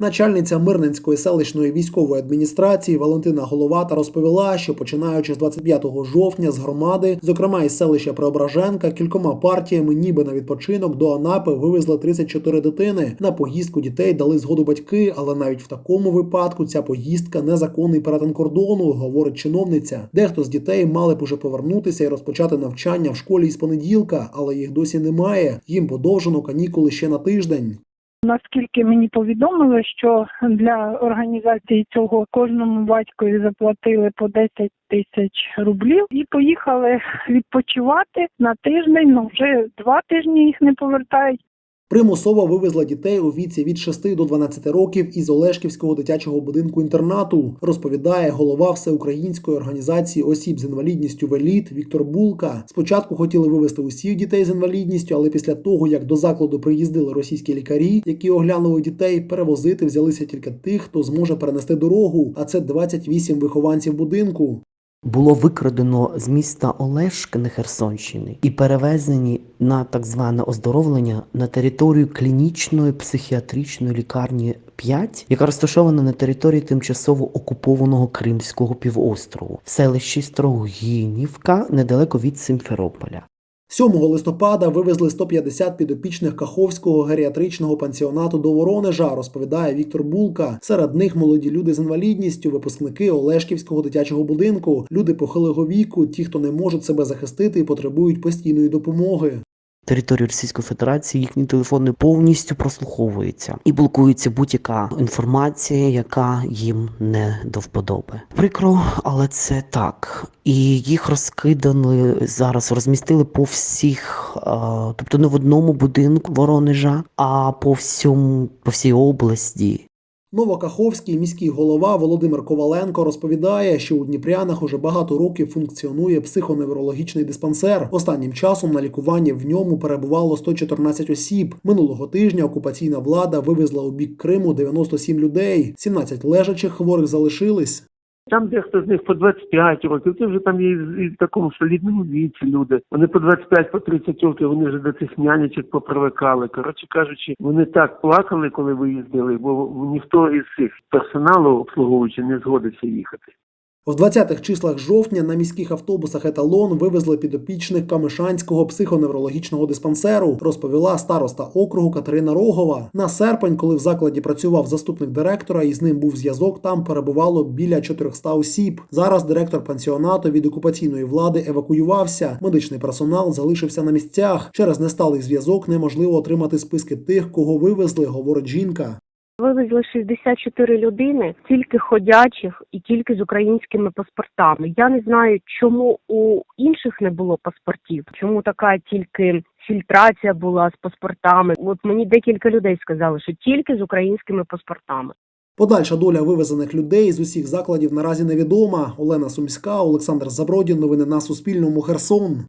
Начальниця Мирненської селищної військової адміністрації Валентина Головата розповіла, що починаючи з 25 жовтня з громади, зокрема із селища Преображенка, кількома партіями, ніби на відпочинок до Анапи вивезли 34 дитини. На поїздку дітей дали згоду батьки, але навіть в такому випадку ця поїздка незаконний перетин кордону, говорить чиновниця. Дехто з дітей мали б уже повернутися і розпочати навчання в школі із понеділка, але їх досі немає. Їм подовжено канікули ще на тиждень. Наскільки мені повідомили, що для організації цього кожному батькові заплатили по 10 тисяч рублів і поїхали відпочивати на тиждень. Ну вже два тижні їх не повертають. Примусово вивезла дітей у віці від 6 до 12 років із Олешківського дитячого будинку інтернату, розповідає голова всеукраїнської організації осіб з інвалідністю «Веліт» Віктор Булка. Спочатку хотіли вивезти усіх дітей з інвалідністю, але після того, як до закладу приїздили російські лікарі, які оглянули дітей, перевозити взялися тільки тих, хто зможе перенести дорогу. А це 28 вихованців будинку. Було викрадено з міста Олешки на Херсонщини і перевезені на так зване оздоровлення на територію клінічної психіатричної лікарні 5, яка розташована на території тимчасово окупованого Кримського півострову в селищі Строгінівка недалеко від Симферополя. 7 листопада вивезли 150 підопічних Каховського геріатричного пансіонату до Воронежа, розповідає Віктор Булка. Серед них молоді люди з інвалідністю, випускники Олешківського дитячого будинку, люди похилого віку, ті, хто не можуть себе захистити і потребують постійної допомоги. Територію Російської Федерації їхні телефони повністю прослуховуються і блокується будь-яка інформація, яка їм не до вподоби. Прикро, але це так. І їх розкидали зараз, розмістили по всіх, е, тобто не в одному будинку Воронежа, а по всьому, по всій області. Новокаховський міський голова Володимир Коваленко розповідає, що у Дніпрянах уже багато років функціонує психоневрологічний диспансер. Останнім часом на лікуванні в ньому перебувало 114 осіб. Минулого тижня окупаційна влада вивезла у бік Криму 97 людей. 17 лежачих хворих залишились. Там дехто з них по 25 років, це вже там є і в такому солідному віці люди. Вони по 25, по 30 років, вони вже до цих нянечок попривикали. Коротше кажучи, вони так плакали, коли виїздили, бо ніхто із цих персоналу обслуговуючи не згодився їхати. В 20-х числах жовтня на міських автобусах еталон вивезли підопічних Камишанського психоневрологічного диспансеру, розповіла староста округу Катерина Рогова. На серпень, коли в закладі працював заступник директора і з ним був зв'язок, там перебувало біля 400 осіб. Зараз директор пансіонату від окупаційної влади евакуювався. Медичний персонал залишився на місцях. Через несталий зв'язок неможливо отримати списки тих, кого вивезли, говорить жінка. Вивезли 64 людини, тільки ходячих і тільки з українськими паспортами. Я не знаю, чому у інших не було паспортів, чому така тільки фільтрація була з паспортами. От мені декілька людей сказали, що тільки з українськими паспортами. Подальша доля вивезених людей з усіх закладів наразі невідома. Олена Сумська, Олександр Забродін. Новини на Суспільному. Херсон.